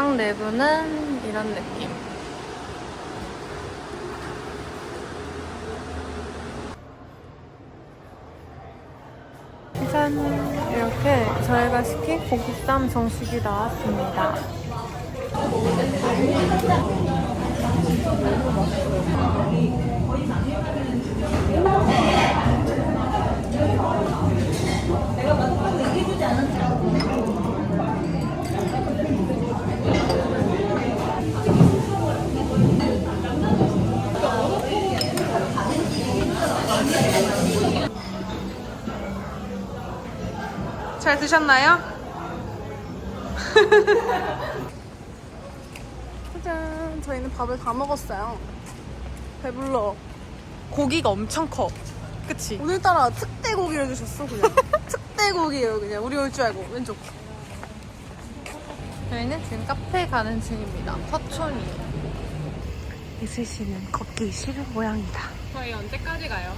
식당 내부는 이런 느낌. 짠! 이렇게 저희가 시킨 고기쌈 정식이 나왔습니다. 잘 드셨나요? 짜잔, 저희는 밥을 다 먹었어요. 배불러. 고기가 엄청 커. 그치? 오늘따라 특대 고기를 주셨어, 그냥. 특대 고기예요, 그냥. 우리 올 줄 알고, 왼쪽. 저희는 지금 카페 가는 중입니다. 서촌이. 이슬 씨는 걷기 싫은 모양이다. 저희 언제까지 가요?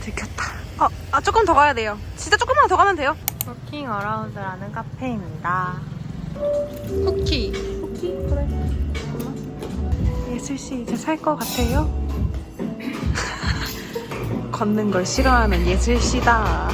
들켰다. 어, 아, 조금 더 가야 돼요. 진짜 조금만 더 가면 돼요. 워킹 어라운드라는 카페입니다. 쿠키. 쿠키? 그래. 예슬 씨 이제 살 것 같아요? 걷는 걸 싫어하는 예슬 씨다.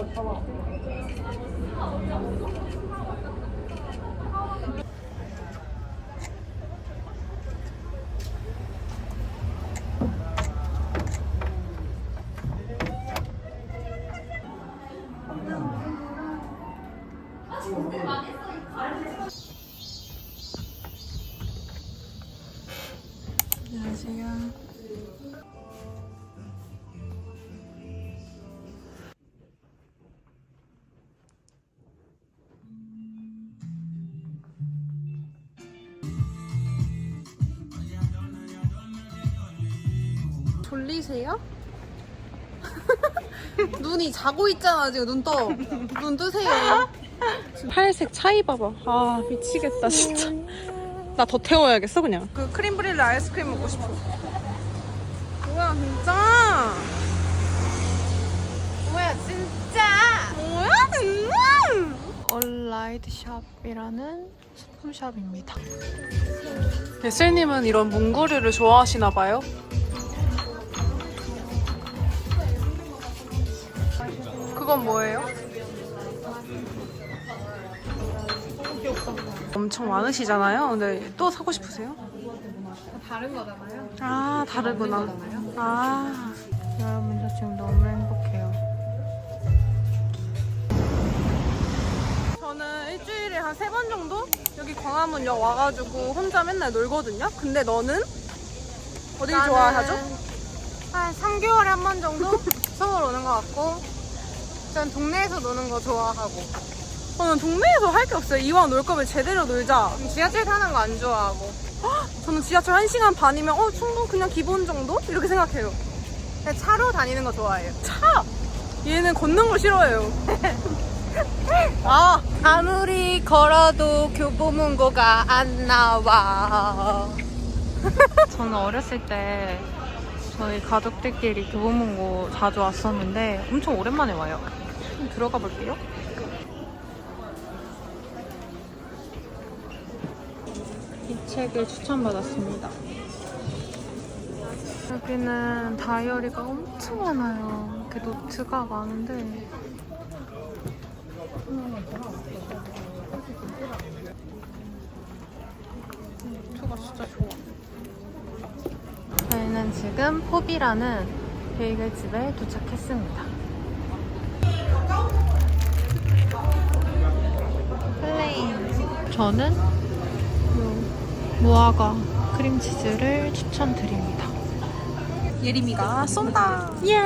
안녕하세 졸리세요? 눈이 자고 있잖아 지금 눈 떠. 눈 뜨세요. 팔색 차이 봐봐. 아 미치겠다 진짜. 나 더 태워야겠어 그냥. 그 크림 브릴레 아이스크림 먹고 싶어. 뭐야 진짜? 뭐야 진짜? 뭐야 진짜? 얼라이드 샵이라는 소품샵입니다. 예슬님은 이런 문구류를 좋아하시나 봐요? 그건 뭐예요? 엄청 많으시잖아요. 근데 또 사고 싶으세요? 다른 거잖아요. 아 다르구나. 아 여러분 저 지금 너무 행복해요. 저는 일주일에 한 세 번 정도 여기 광화문역 와가지고 혼자 맨날 놀거든요. 근데 너는 어디 좋아하죠? 한 3개월에 한 번 정도 서울 오는 것 같고 전 동네에서 노는 거 좋아하고 저는 동네에서 할 게 없어요. 이왕 놀 거면 제대로 놀자. 지하철 타는 거 안 좋아하고 저는 지하철 1시간 반이면 어 충분 그냥 기본 정도? 이렇게 생각해요. 그냥 차로 다니는 거 좋아해요. 차! 얘는 걷는 거 싫어해요. 아! 아무리 걸어도 교보문고가 안 나와. 저는 어렸을 때 저희 가족들끼리 교보문고 자주 왔었는데 엄청 오랜만에 와요. 좀 들어가 볼게요. 이 책을 추천받았습니다. 여기는 다이어리가 엄청 많아요. 이렇게 노트가 많은데 노트가 진짜 좋아. 저희는 지금 포비라는 베이글 집에 도착했습니다. 플레인. 저는 무화과 크림치즈를 추천드립니다. 예림이가 쏜다. 예!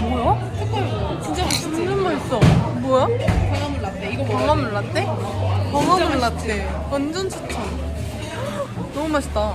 뭐야? 진짜 맛있지? 완전 맛있어. 뭐야? 광화문 라떼. 이거 뭐야? 광화문 라떼? 광화문 라떼. 완전 추천. 너무 맛있다.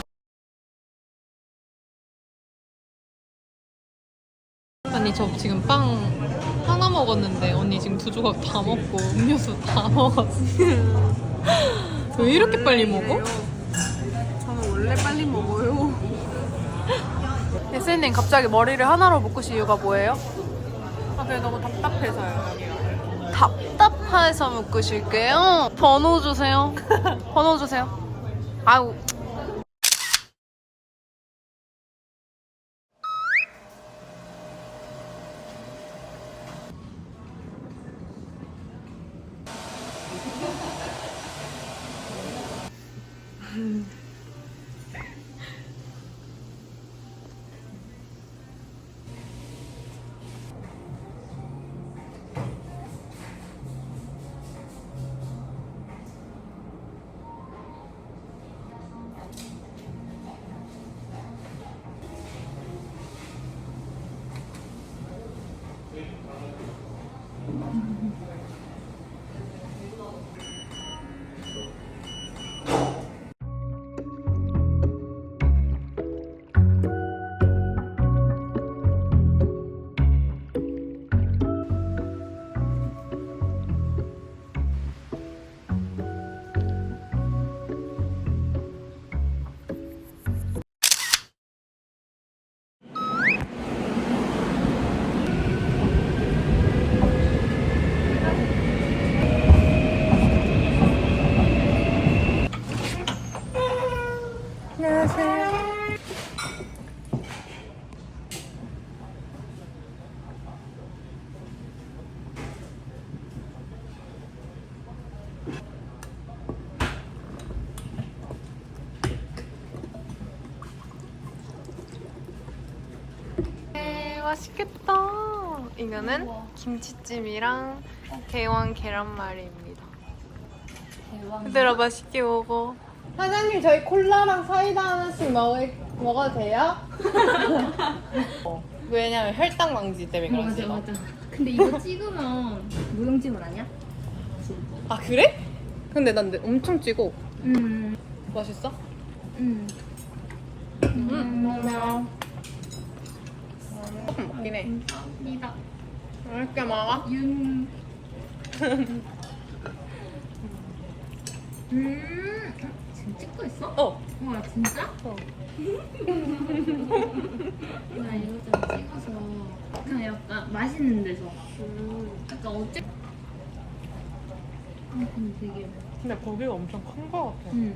언니 저 지금 빵 하나 먹었는데 언니 지금 두 조각 다 먹고 음료수 다 먹었어. 왜 이렇게 빨리 먹어? 저는 원래 빨리 먹어요. 예슬님 갑자기 머리를 하나로 묶으신 이유가 뭐예요? 아, 그래 너무 답답해서요. 답답해서 묶으실게요. 번호 주세요. 번호 주세요. 아우. 맛있겠다. 이거는 김치찜이랑 대왕 계란말이입니다. 얘들아 맛있게 먹어. 사장님 저희 콜라랑 사이다 하나씩 먹, 먹어도 돼요? 왜냐면 혈당 방지 때문에 그런지. 맞아. 근데 이거 찍으면 무용지물 아니야? 아 그래? 근데 난 엄청 찌고 음. 맛있어? 음. 음. 조금 먹긴 해. 이다. 왜 이렇게 많아? 윤. 음. 지금 찍고 있어? 어. 와 진짜? 어. 나 이거 좀 찍어서 그냥 약간 맛있는 데서. 약간 어째? 아 근데 되게. 근데 거기가 엄청 큰 거 같아. 음.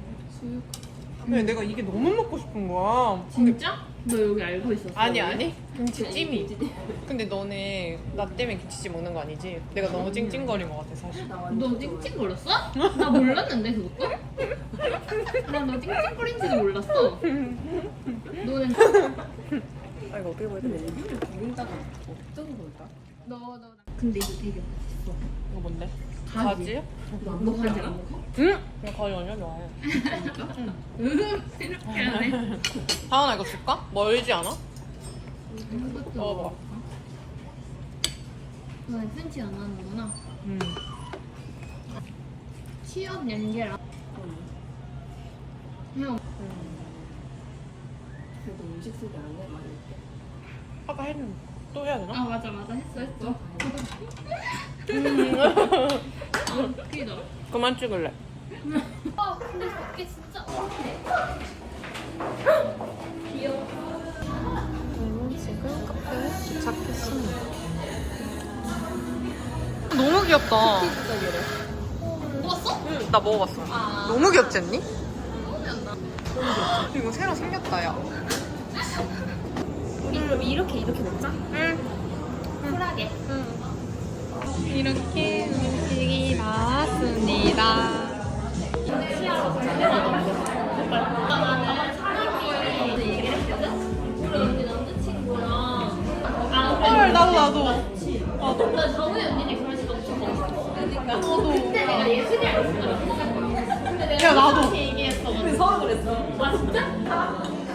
근데 내가 이게 너무 먹고 싶은 거야. 진짜? 너 여기 알고 있었어? 아니? 아니 김치찜이. 근데 너네 나 때문에 김치찜 먹는 거 아니지? 내가 너무 찡찡거린 것 같아 사실. 너 찡찡거렸어? 나 몰랐는데 그것도? 나너 찡찡거린지도 몰랐어. 너는 아 이거 어떻게 보여야 돼? 너 너. 나- 근데 이거 되게 맛있어. 이거 뭔데? 가지? 가지요? 너 가지 안 먹어? 응? 나 가지 완전 좋아해. 으흠 이렇게 하네. 다은아 이거 줄까? 멀지 않아? 이것도 먹어봐. 먹을까? 너네 편지 안 하는구나. 응. 취업 연계랑. 형. 아까 했는데 또 해야 되나? 아 맞아 맞아 했어 했어. 웃기다. 그만 찍을래. 아 근데 이게 진짜 저는 지금 카페에 도착했습니다. 너무 귀엽다. 먹었어? 응, 나 먹어봤어. 너무 귀엽지 않니? 이거 새로 생겼다, 야. 그럼 이렇게 이렇게 먹자. 응. 쿨하게. 이렇게 음식이 나왔습니다. 헐, 나도, 나도. 나 정우이 언니네 결혼식 엄청 먹었어. 그때 내가 예술이 알았어. 야, 나도. 얘기했어. 근데 서로 그랬어. 아 진짜?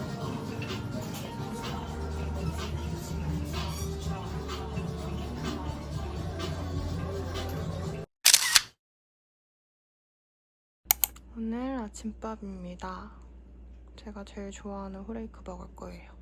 아침밥입니다. 제가 제일 좋아하는 후레이크 먹을 거예요.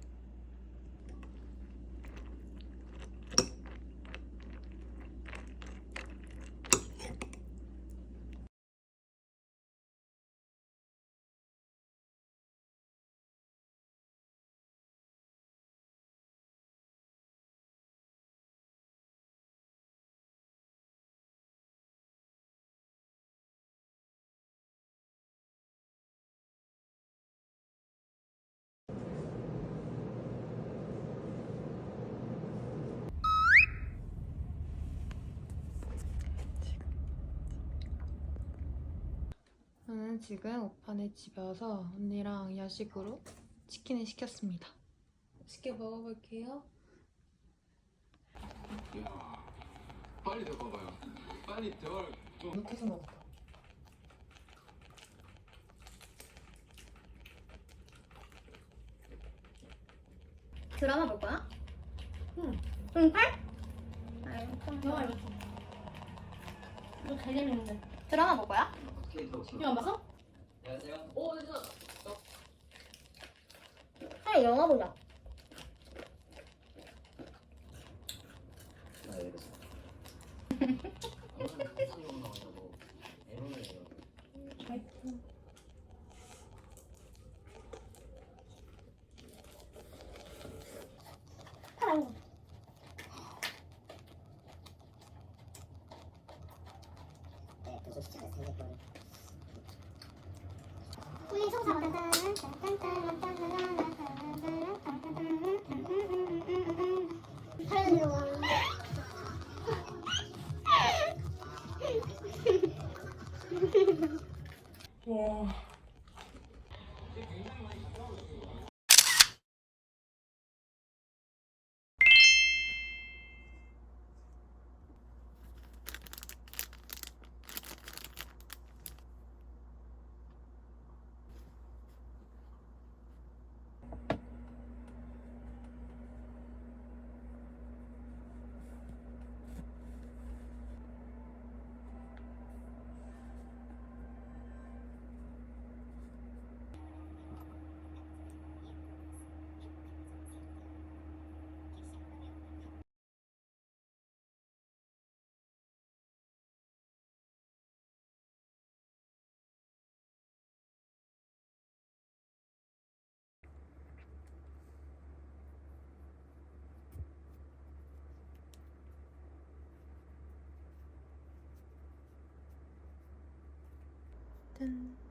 저는 지금 오빠네 집에 와서 언니랑 야식으로 치킨을 시켰습니다. 맛있게 먹어볼게요. 빨리 데려가봐요. 빨리 대화를 좀. 이렇게 먹어. 드라마 볼 거야? 응. 응팔? 영화 이거. 이거 잘 재밌는데. 드라마 볼 거야? 이거 안 봤어? 오 진짜. 차라리 영화 보자. 파란 거. 우리 송사 하려는 거 짠.